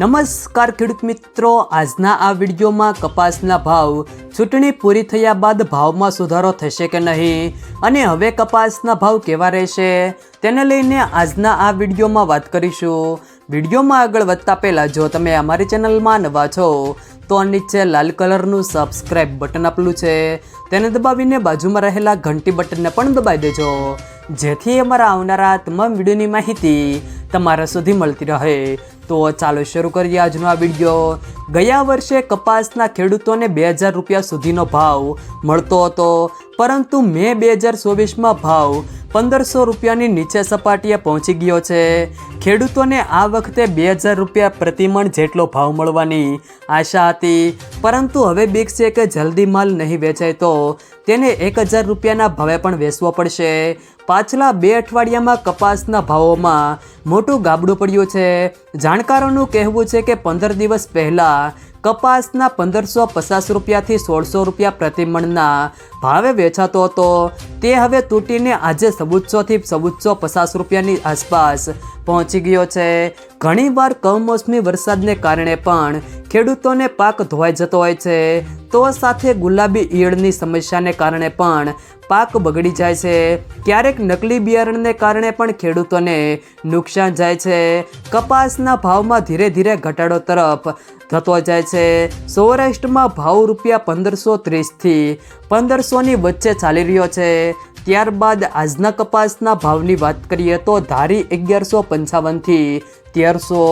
નમસ્કાર ખેડૂત મિત્રો, આજના આ વિડીયોમાં કપાસના ભાવ, ચૂંટણી પૂરી થયા બાદ ભાવમાં સુધારો થશે કે નહીં? અને હવે કપાસના ભાવ કેવા રહેશે? તેને લઈને આજના આ વિડીયોમાં વાત કરીશું. વિડીયોમાં આગળ વધતા પહેલાં જો તમે અમારી ચેનલમાં નવા છો, તો નીચે લાલ કલરનું સબસ્ક્રાઇબ બટન આપેલું છે. તેને દબાવીને બાજુમાં રહેલા ઘંટી બટનને પણ દબાવી દેજો. જેથી અમારા આવનારા તમામ વિડીયોની માહિતી તમારા સુધી મળતી રહે. તો ચાલો શરૂ કરીએ આજનો આ વીડિયો ગયા વર્ષે કપાસના ખેડૂતોને બે હજાર રૂપિયા સુધીનો ભાવ મળતો હતો, પરંતુ મે બે હજાર ચોવીસમાં ભાવ પંદરસો રૂપિયાની નીચે સપાટીએ પહોંચી ગયો છે. ખેડૂતોને આ વખતે બે હજાર રૂપિયા પ્રતિમણ જેટલો ભાવ મળવાની આશા હતી. પરંતુ હવે બીક છે કે જલ્દી માલ નહીં વેચાય તો તેને એક હજાર રૂપિયાના ભાવે પણ વેચવો પડશે. પાછલા બે અઠવાડિયામાં કપાસના ભાવોમાં મોટું ગાબડું પડ્યું છે. જાણકારોનું કહેવું છે કે પંદર દિવસ પહેલાં કપાસના પંદરસો પચાસ રૂપિયાથી સોળસો રૂપિયા પ્રતિમણના ભાવે વેચાતો હતો. તે હવે તૂટીને આજે સબુચ્ચોથી સબુચ્ચો પચાસ રૂપિયાની આસપાસ પહોંચી ગયો છે. ઘણીવાર કમોસમી વરસાદને કારણે પણ ખેડૂતોને પાક ધોવાઈ જતો હોય છે. તો સાથે ગુલાબી ઈયળની સમસ્યાને કારણે પણ પાક બગડી જાય છે. ક્યારેક નકલી બિયારણને કારણે પણ ખેડૂતોને નુકસાન જાય છે. કપાસના ભાવમાં ધીરે ધીરે ઘટાડો તરફ થતો જાય છે. સૌરાષ્ટ્રમાં ભાવ રૂપિયા પંદરસો ત્રીસથી પંદરસોની વચ્ચે ચાલી રહ્યો છે. ત્યારબાદ આજના કપાસના ભાવની વાત કરીએ તો ધારી અગિયારસો પંચાવનથી તેરસો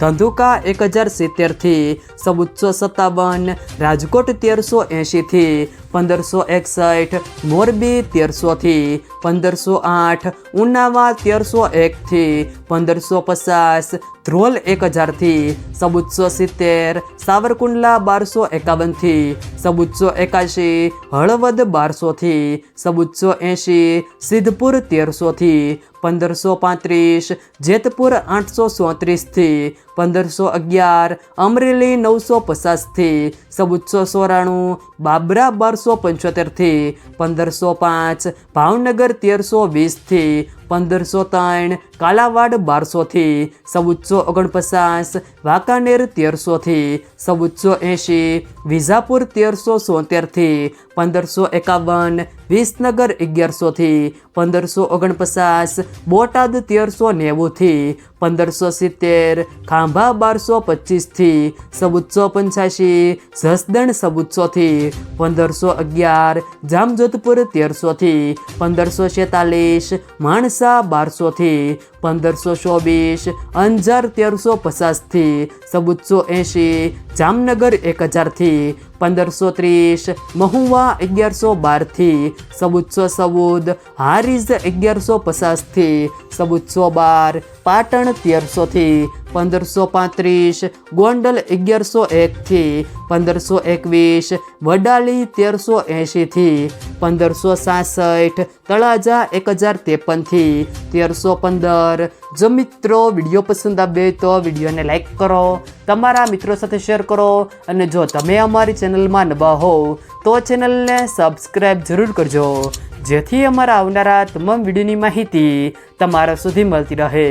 ધંધુકા એક હજાર સિત્તેરથી ચૌદસો સત્તાવન, રાજકોટ તેરસો એંશીથી, પંદરસો એકસઠ, મોરબી તેરસોથી, પંદરસો આઠ ઉનાવા તેરસો એકથી, પંદરસો પચાસ, ધ્રોલ એક હજારથી ચૌદસો સિત્તેર, સાવરકુંડલા બારસો એકાવનથી ચૌદસો એકાશી, હળવદ બારસોથી ચૌદસો એંશી, સિદ્ધપુર તેરસોથી પંદરસો પાંત્રીસ જેતપુર આઠસો ચોત્રીસથી પંદરસો અગિયાર, અમરેલી નવસો પચાસથી ચૌદસો ચોરાણું બાબરા બારસો પંચોતેરથી પંદરસો પાંચ, ભાવનગર તેરસો વીસથી પંદરસો ત્રણ, કાલાવાડ બારસોથી ચૌદસો ઓગણપચાસ, વાંકાનેર તેરસોથી ચૌદસો એંશી, વિજાપુર તેરસો સોતેરથી પંદરસો એકાવન, વિસનગર અગિયારસોથી પંદરસો ઓગણપચાસ, બોટાદ તેરસો નેવુંથી પંદરસો સિત્તેર, ખાંભા બારસો પચીસથી ચૌદસો પંચ્યાસી જસદણ ચૌદસોથી પંદરસો અગિયાર, જામજોધપુર તેરસોથી પંદરસો છેતાલીસ, માણસા બારસોથી પંદરસો ચોવીસ, અંજાર તેરસો પચાસથી ચૌદસો એંશી જામનગર એક હજારથી પંદરસો ત્રીસ, મહુવા અગિયારસો બારથી ચૌદસો સવુદ હારીઝ અગિયારસો પચાસથી ચૌદસો બાર, પાટણ તેરસોથી પંદરસો પાંત્રીસ, ગોંડલ અગિયારસો એકથી પંદરસો એકવીસ, વડાલી તેરસો એંશીથી પંદરસો સાસઠ, તળાજા એક હજાર ત્રેપનથી તેરસો પંદર. જો મિત્રો વીડિયો પસંદ આવે તો વિડીયોને લાઇક કરો, તમારા મિત્રો સાથે શેર કરો અને જો તમે અમારી ચેનલમાં નવા હો તો ચેનલને સબસ્ક્રાઈબ જરૂર કરજો, જેથી અમારા આવનારા તમામ વિડીયોની માહિતી તમારા સુધી મળતી રહે.